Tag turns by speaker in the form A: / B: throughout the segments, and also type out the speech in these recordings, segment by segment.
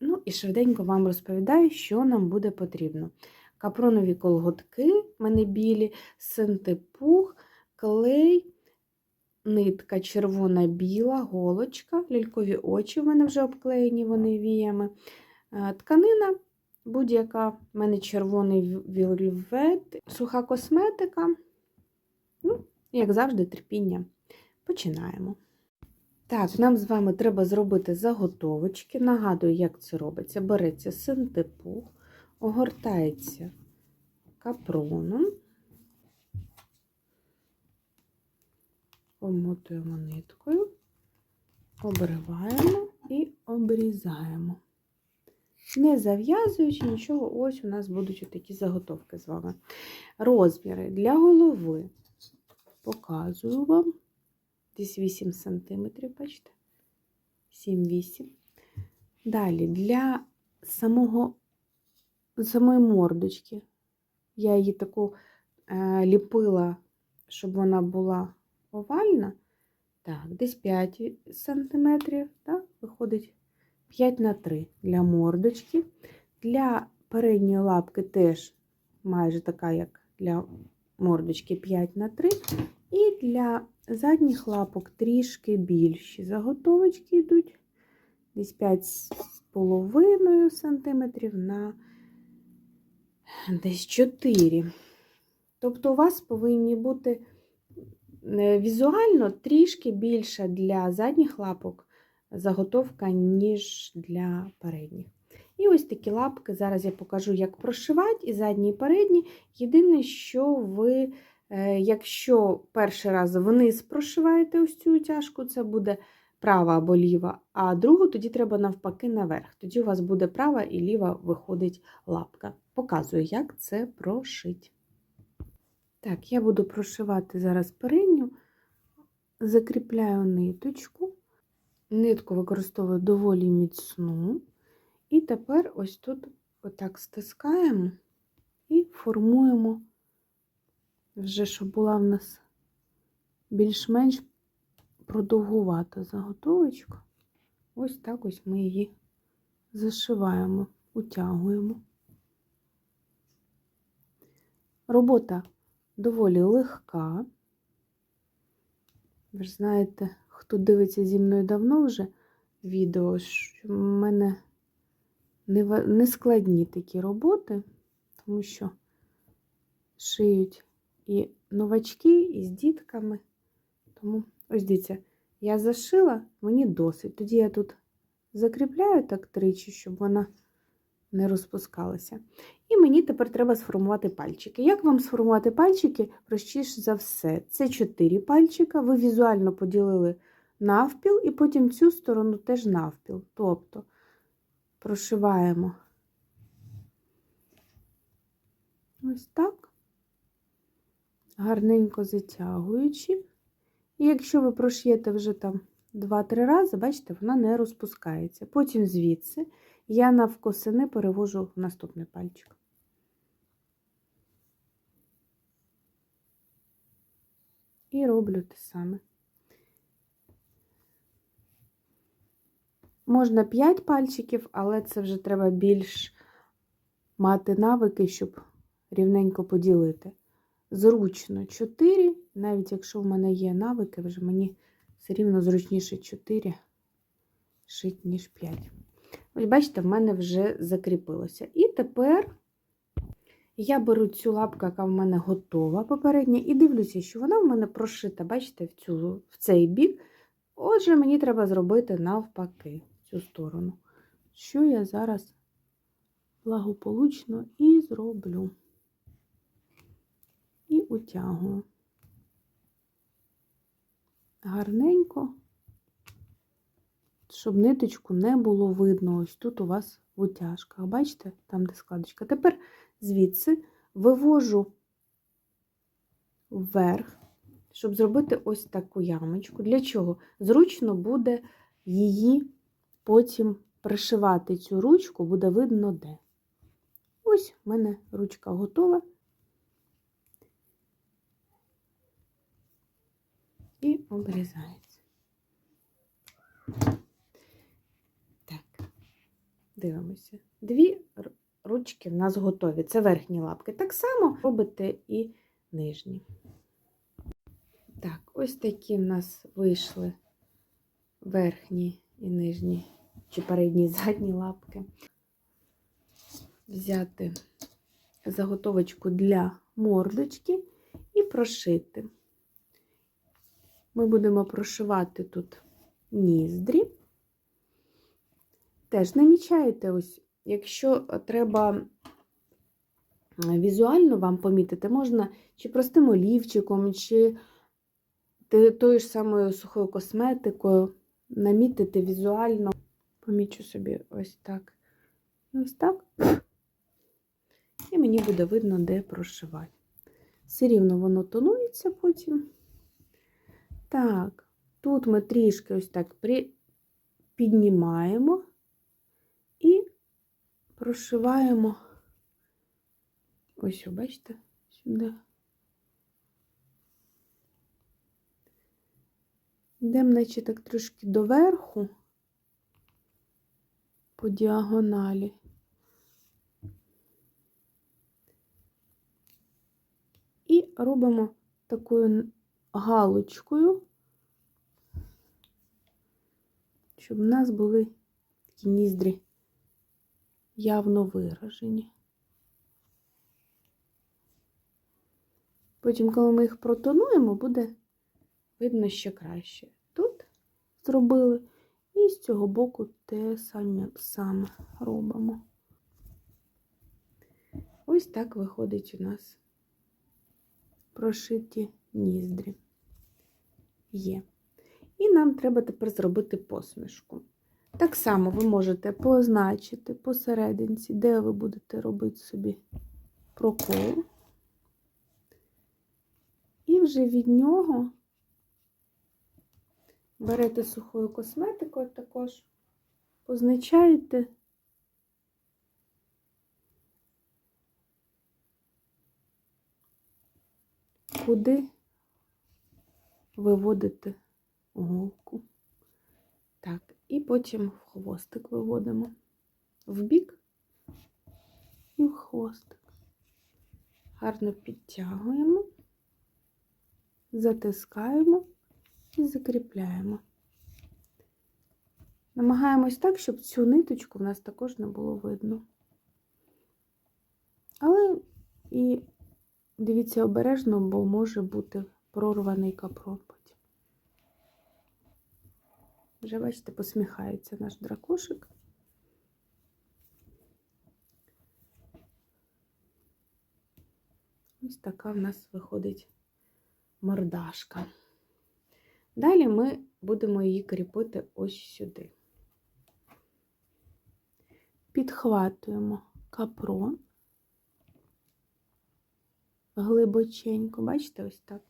A: Ну і швиденько вам розповідаю, що нам буде потрібно. Капронові колготки, мене білі, синтепух, клей, нитка червона-біла, голочка, лялькові очі в мене вже обклеєні вони віями. Е, Тканина будь-яка, в мене червоний вільвет, суха косметика. Ну, як завжди, терпіння. Починаємо. Так, нам з вами треба зробити заготовочки. Нагадую, як це робиться. Береться синтепух, огортається капроном, омотуємо ниткою, обриваємо і обрізаємо. Не зав'язуючи нічого, ось у нас будуть такі заготовки з вами. Розміри для голови показую вам. Десь 8 см, бачите? 7-8. Далі для самого, самої мордочки. Я її таку е, ліпила, щоб вона була овальна. Так, десь 5 см, так, виходить 5 на 3 для мордочки. Для передньої лапки теж майже така, як для мордочки 5 на 3. І для задніх лапок трішки більші заготовочки йдуть. Десь 5,5 см на десь 4. Тобто у вас повинні бути е, візуально трішки більше для задніх лапок заготовка, ніж для передніх. І ось такі лапки. Зараз я покажу, як прошивати і задні, і передні. Єдине, що ви. Якщо перший раз вниз прошиваєте ось цю тяжку, це буде права або ліва, а другу тоді треба навпаки наверх. Тоді у вас буде права і ліва виходить лапка. Показую, як це прошить. Так, я буду прошивати зараз передню, закріпляю ниточку, нитку використовую доволі міцну. І тепер ось тут отак стискаємо і формуємо вже щоб була в нас більш-менш продовгувата заготовочка. Ось так ось ми її зашиваємо, утягуємо. Робота доволі легка. Ви ж знаєте, хто дивиться зі мною давно вже відео, що в мене не складні такі роботи, тому що шиють і новачки, і з дітками. Тому, ось дивіться, я зашила, мені досить. Тоді я тут закріпляю так тричі, щоб вона не розпускалася. І мені тепер треба сформувати пальчики. Як вам сформувати пальчики? Простіше за все. Це 4 пальчика, ви візуально поділили навпіл, і потім цю сторону теж навпіл. Тобто прошиваємо ось так гарненько затягуючи. І якщо ви прош'єте вже там 2-3 рази, бачите, вона не розпускається. Потім звідси я навкосини перевожу в наступний пальчик. І роблю те саме. Можна 5 пальчиків, але це вже треба більш мати навики, щоб рівненько поділити зручно 4, навіть якщо в мене є навики, вже мені все рівно зручніше 4 шить, ніж 5. Ось, бачите, в мене вже закріпилося. І тепер я беру цю лапку, яка в мене готова попередня, і дивлюся, що вона в мене прошита, бачите, в, цю, в цей бік. Отже, мені треба зробити навпаки цю сторону. Що я зараз благополучно і зроблю і утягую. Гарненько, щоб ниточку не було видно. Ось тут у вас в утяжках. Бачите, там де складочка. Тепер звідси вивожу вверх, щоб зробити ось таку ямочку. Для чого? Зручно буде її потім пришивати цю ручку, буде видно де. Ось в мене ручка готова. і обрізається. Так, Дивимося. Дві ручки в нас готові. Це верхні лапки. Так само робите і нижні. Так, ось такі в нас вийшли верхні і нижні, чи передні задні лапки. Взяти заготовочку для мордочки і прошити. Ми будемо прошивати тут ніздрі. Теж намічаєте ось, якщо треба візуально вам помітити, можна чи простим олівчиком, чи тою ж самою сухою косметикою намітити візуально. Помічу собі ось так. І ось так. І мені буде видно, де прошивати. Все рівно воно тонується потім. Так, тут ми трішки ось так при... піднімаємо і прошиваємо. Ось, бачите, сюди. Йдемо, наче так трошки доверху по діагоналі. І робимо такою галочкою, щоб в нас були такі ніздрі явно виражені. Потім, коли ми їх протонуємо, буде видно ще краще. Тут зробили, і з цього боку те саме, саме робимо. Ось так виходить у нас прошиті ніздрі. Є. І нам треба тепер зробити посмішку. Так само ви можете позначити посерединці, де ви будете робити собі прокол. І вже від нього берете сухою косметикою також, позначаєте куди виводите голку. Так, і потім в хвостик виводимо. В бік і в хвостик. Гарно підтягуємо, затискаємо і закріпляємо. Намагаємось так, щоб цю ниточку в нас також не було видно. Але і дивіться обережно, бо може бути прорваний капрон потім. Вже, бачите, посміхається наш дракошик. Ось така в нас виходить мордашка. Далі ми будемо її кріпити ось сюди. Підхватуємо капрон глибоченько, бачите, ось так.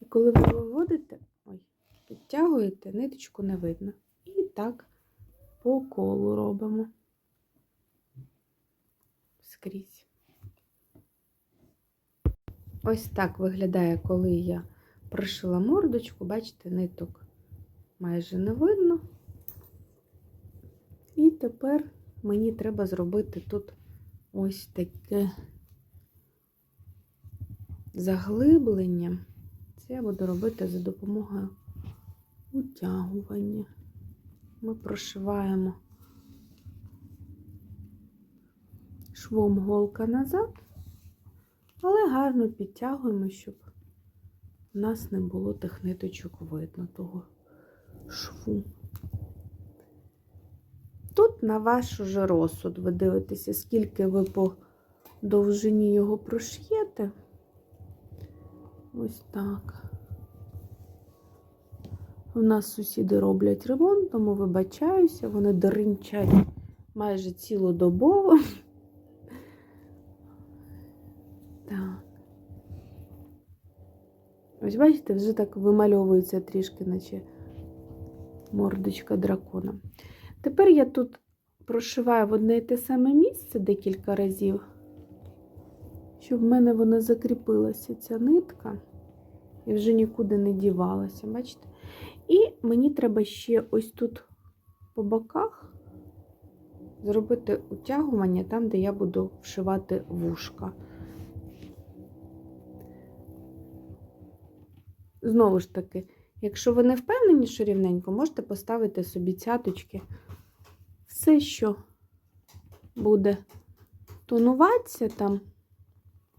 A: І коли ви виводите, ой, підтягуєте, ниточку не видно. І так по колу робимо скрізь. Ось так виглядає, коли я пришила мордочку, бачите, ниток майже не видно. І тепер мені треба зробити тут ось таке заглиблення. Це я буду робити за допомогою утягування. Ми прошиваємо швом голка назад, але гарно підтягуємо, щоб у нас не було тих ниточок видно того шву. Тут на ваш уже розсуд ви дивитеся, скільки ви по довжині його прош'єте. Ось так. У нас сусіди роблять ремонт, тому вибачаюся, вони деринчать майже цілодобово. Так. Ось бачите, вже так вимальовується трішки, наче мордочка дракона. Тепер я тут прошиваю в одне і те саме місце декілька разів, щоб в мене вона закріпилася, ця нитка, і вже нікуди не дівалася, бачите? І мені треба ще ось тут по боках зробити утягування там, де я буду вшивати вушка. Знову ж таки, якщо ви не впевнені, що рівненько, можете поставити собі цяточки. Все, що буде тонуватися там,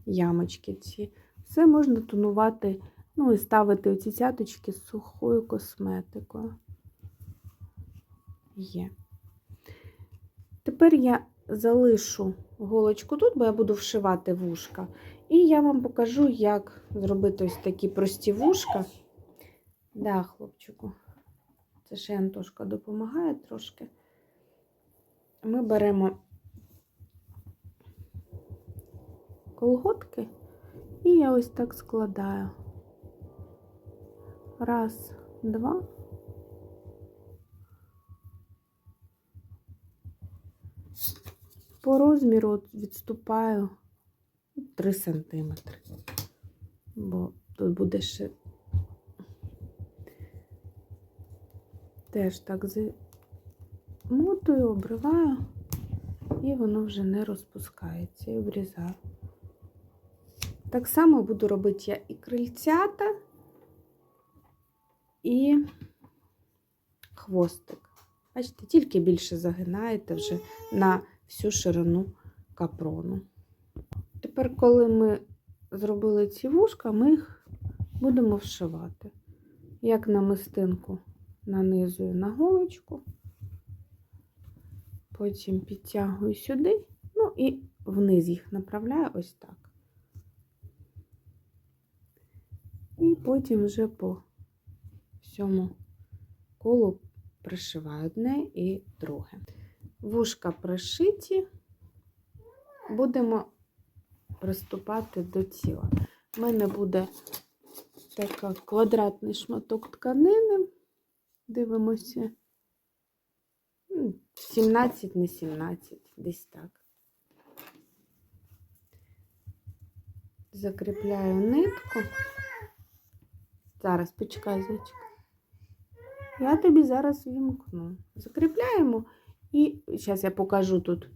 A: ямочки ці, все можна тонувати, ну і ставити оці цяточки з сухою косметикою. Є. Тепер я залишу голочку тут, бо я буду вшивати вушка. І я вам покажу, як зробити ось такі прості вушка. Да, хлопчику, це ще Антошка допомагає трошки. Ми беремо колготки, і я ось так складаю. Раз, два. По розміру відступаю 3 сантиметри, бо тут буде ще теж так замотую, обриваю, і воно вже не розпускається і обрізаю. Так само буду робити я і крильцята, і хвостик. Бачите, тільки більше загинаєте вже на всю ширину капрону. Тепер, коли ми зробили ці вушка, ми їх будемо вшивати. Як намистинку нанизую на голочку, потім підтягую сюди, ну і вниз їх направляю ось так. І потім вже по всьому колу пришиваю одне і друге. Вушка пришиті, будемо приступати до тіла. У мене буде такий квадратний шматок тканини. Дивимося. 17 на 17, десь так. Закріпляю нитку. Зараз почекай, зайчик. Я тобі зараз вімкну. Закріпляємо. І зараз я покажу тут,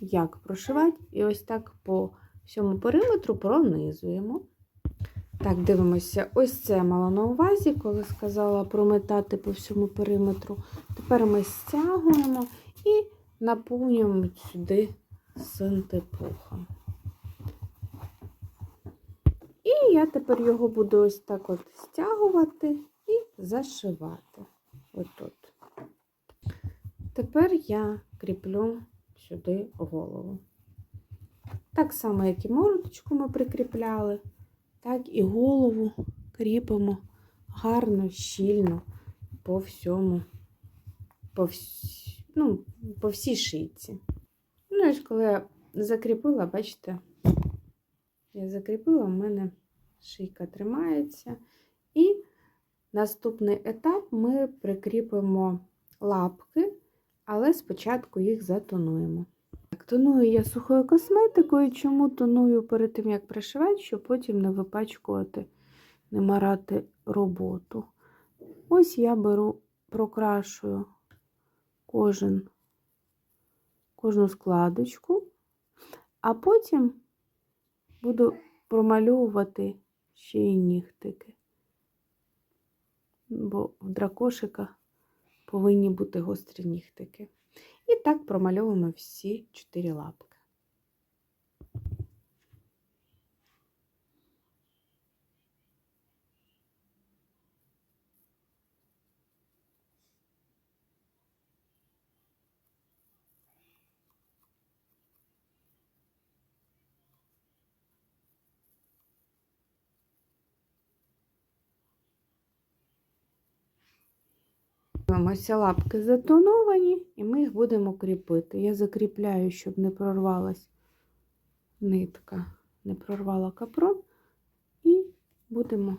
A: як прошивати. І ось так по всьому периметру пронизуємо. Так, дивимося, ось це я мала на увазі, коли сказала прометати по всьому периметру. Тепер ми стягуємо і наповнюємо сюди синтепухом. І я тепер його буду ось так от стягувати і зашивати. Отут. Тепер я кріплю сюди голову. Так само, як і мордочку ми прикріпляли, так і голову кріпимо гарно, щільно по всьому, по, всь... ну, по всій шийці. Ну, ось коли я закріпила, бачите, я закріпила, в мене шийка тримається. І наступний етап ми прикріпимо лапки, але спочатку їх затонуємо. Тоную я сухою косметикою. Чому тоную перед тим, як пришивати, щоб потім не випачкувати, не марати роботу. Ось я беру, прокрашую кожен, кожну складочку, а потім буду промальовувати ще й нігтики. Бо в дракошика повинні бути гострі нігтики. І так промальовуємо всі чотири лапки. Дивимося, лапки затоновані, і ми їх будемо кріпити. Я закріпляю, щоб не прорвалась нитка, не прорвала капрон, і будемо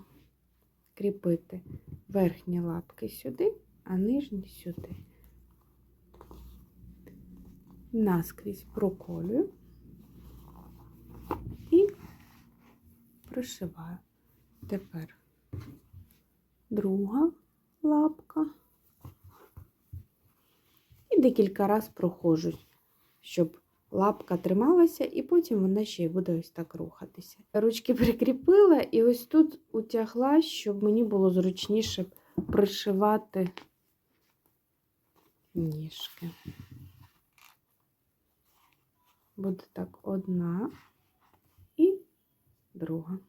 A: кріпити верхні лапки сюди, а нижні сюди. Наскрізь проколюю і пришиваю. Тепер друга лапка. І декілька разів проходжусь, щоб лапка трималася, і потім вона ще й буде ось так рухатися. Ручки прикріпила і ось тут утягла, щоб мені було зручніше пришивати ніжки. Буде так одна і друга.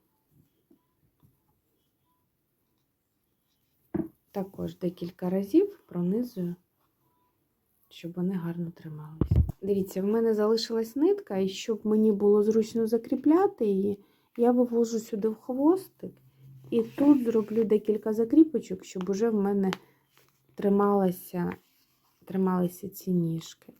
A: Також декілька разів пронизую, щоб вони гарно трималися. Дивіться, в мене залишилась нитка, і щоб мені було зручно закріпляти її, я вивожу сюди в хвостик і тут зроблю декілька закріпочок, щоб уже в мене трималася, трималися ці ніжки.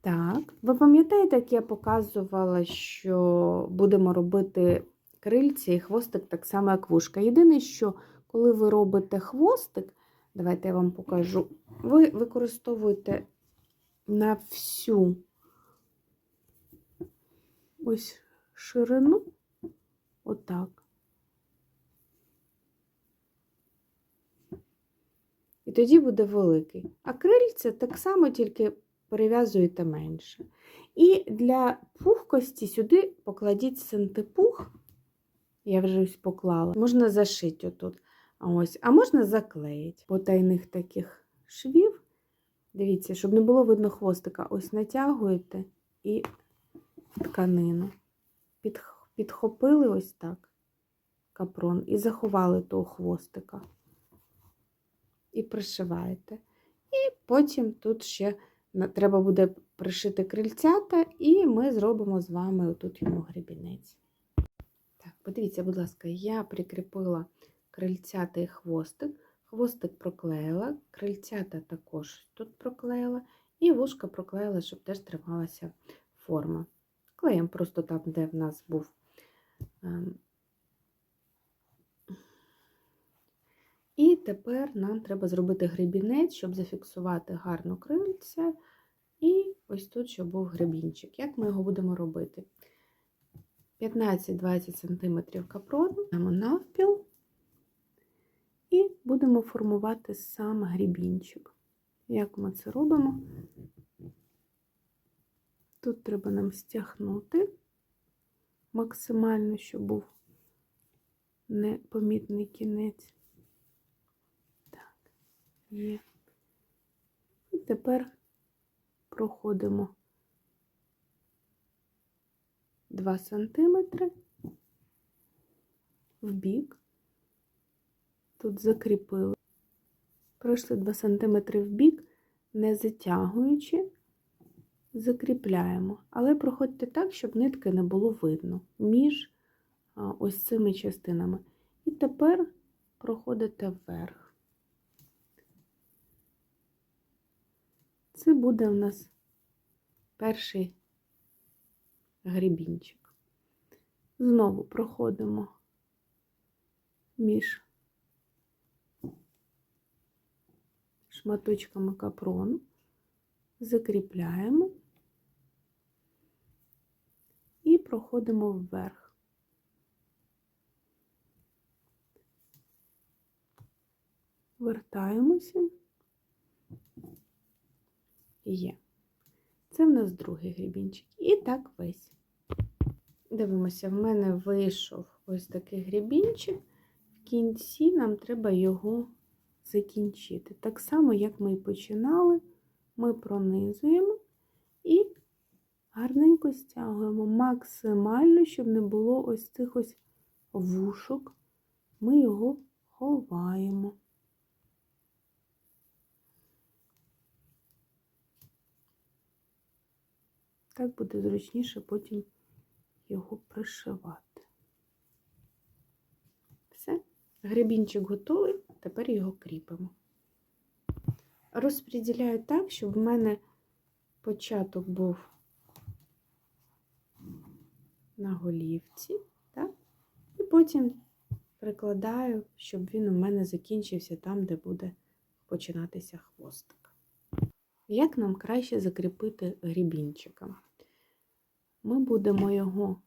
A: Так, ви пам'ятаєте, як я показувала, що будемо робити крильці і хвостик так само, як вушка. Єдине, що коли ви робите хвостик, давайте я вам покажу, ви використовуєте на всю ось ширину, отак. І тоді буде великий. А крильце так само тільки перев'язуєте менше. І для пухкості сюди покладіть синтепух. Я вже ось поклала. Можна зашити отут. Ось, а можна заклеїти потайних таких швів. Дивіться, щоб не було видно хвостика. Ось натягуєте і тканину. Підхопили ось так капрон і заховали того хвостика. І пришиваєте. І потім тут ще треба буде пришити крильцята, і ми зробимо з вами отут йому гребінець. Так, подивіться, будь ласка, я прикріпила крильцята і хвостик. Хвостик проклеїла, крильцята також тут проклеїла, і вушка проклеїла, щоб теж трималася форма. Клеїмо просто там, де в нас був. ем, І тепер нам треба зробити гребінець, щоб зафіксувати гарно крильця. І ось тут, щоб був гребінчик. Як ми його будемо робити? 15-20 см капрону, навпіл і будемо формувати сам грібінчик. Як ми це робимо? Тут треба нам стягнути максимально, щоб був непомітний кінець. Так, є. І тепер проходимо 2 сантиметри в бік. Тут закріпили. Пройшли 2 см в бік, не затягуючи, закріпляємо. Але проходьте так, щоб нитки не було видно між ось цими частинами. І тепер проходите вверх. Це буде у нас перший грібінчик. Знову проходимо між шматочками капрону, закріпляємо і проходимо вверх. Вертаємося. Є. Це в нас другий грібінчик. І так весь. Дивимося, в мене вийшов ось такий грібінчик. В кінці нам треба його закінчити. Так само, як ми починали, ми пронизуємо і гарненько стягуємо максимально, щоб не було ось цих ось вушок. Ми його ховаємо. Так буде зручніше потім його пришивати. Все, гребінчик готовий, тепер його кріпимо. Розподіляю так, щоб в мене початок був на голівці, так? і потім прикладаю, щоб він у мене закінчився там, де буде починатися хвостик. Як нам краще закріпити грібінчика? Ми будемо його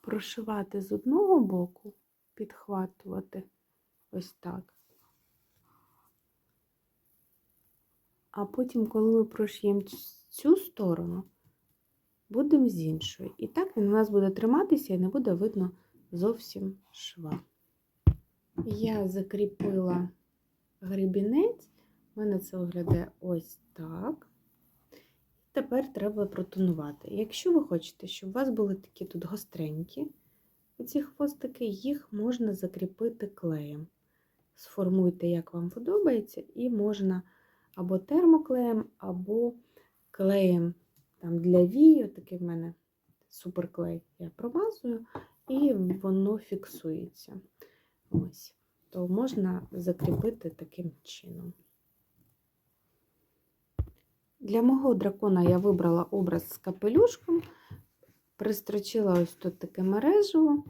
A: прошивати з одного боку, підхватувати ось так. а потім, коли ми прошиємо цю сторону, будемо з іншої. І так він у нас буде триматися і не буде видно зовсім шва. Я закріпила гребінець, у мене це виглядає ось так. Тепер треба протонувати. Якщо ви хочете, щоб у вас були такі тут гостренькі, оці хвостики, їх можна закріпити клеєм. Сформуйте, як вам подобається, і можна або термоклеєм, або клеєм там, для вії, такий в мене суперклей, я промазую, і воно фіксується. Ось. То можна закріпити таким чином. Для мого дракона я вибрала образ з капелюшком, пристрочила ось тут таке мережево.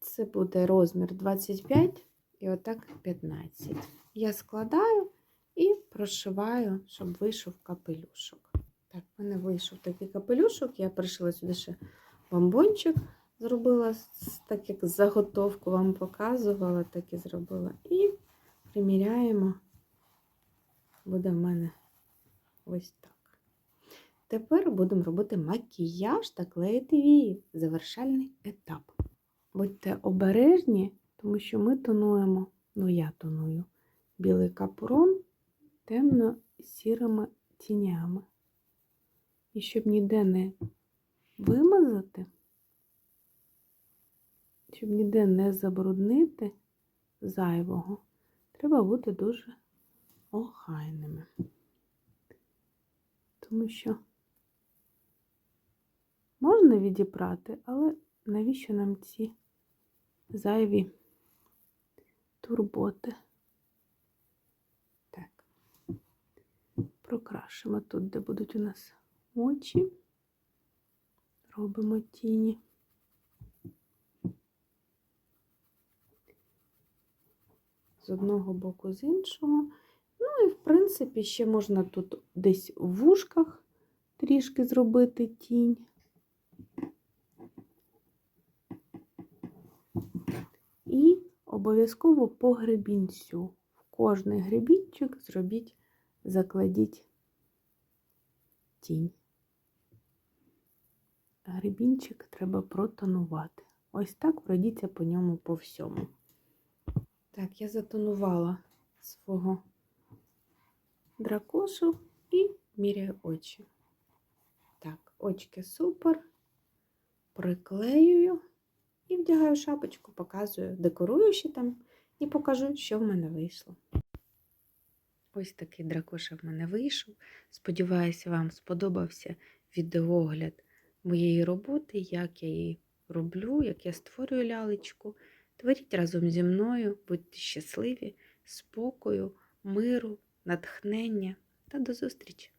A: Це буде розмір 25 і отак 15. Я складаю і прошиваю, щоб вийшов капелюшок. Так, в мене вийшов такий капелюшок, я пришила сюди ще бомбончик, зробила так, як заготовку вам показувала, так і зробила. І приміряємо, буде в мене ось так. Тепер будемо робити макіяж та клеїти вії. Завершальний етап. Будьте обережні, тому що ми тонуємо, ну я тоную, білий капурон темно-сірими тінями. І щоб ніде не вимазати, щоб ніде не забруднити зайвого, треба бути дуже охайними. Тому що можна відіпрати, але навіщо нам ці зайві турботи? Так, прокрашимо тут, де будуть у нас очі, робимо тіні. З одного боку, з іншого. Ну і, в принципі, ще можна тут десь в вушках трішки зробити тінь. І обов'язково по гребінцю. В кожний гребінчик зробіть, закладіть тінь. Гребінчик треба протонувати. Ось так пройдіться по ньому по всьому. Так, я затонувала свого дракошу і міряю очі. Так, очки супер. Приклеюю і вдягаю шапочку, показую, декорую ще там і покажу, що в мене вийшло. Ось такий дракоша в мене вийшов. Сподіваюся, вам сподобався відеогляд моєї роботи, як я її роблю, як я створюю лялечку. Творіть разом зі мною, будьте щасливі, спокою, миру, натхнення та до зустрічі!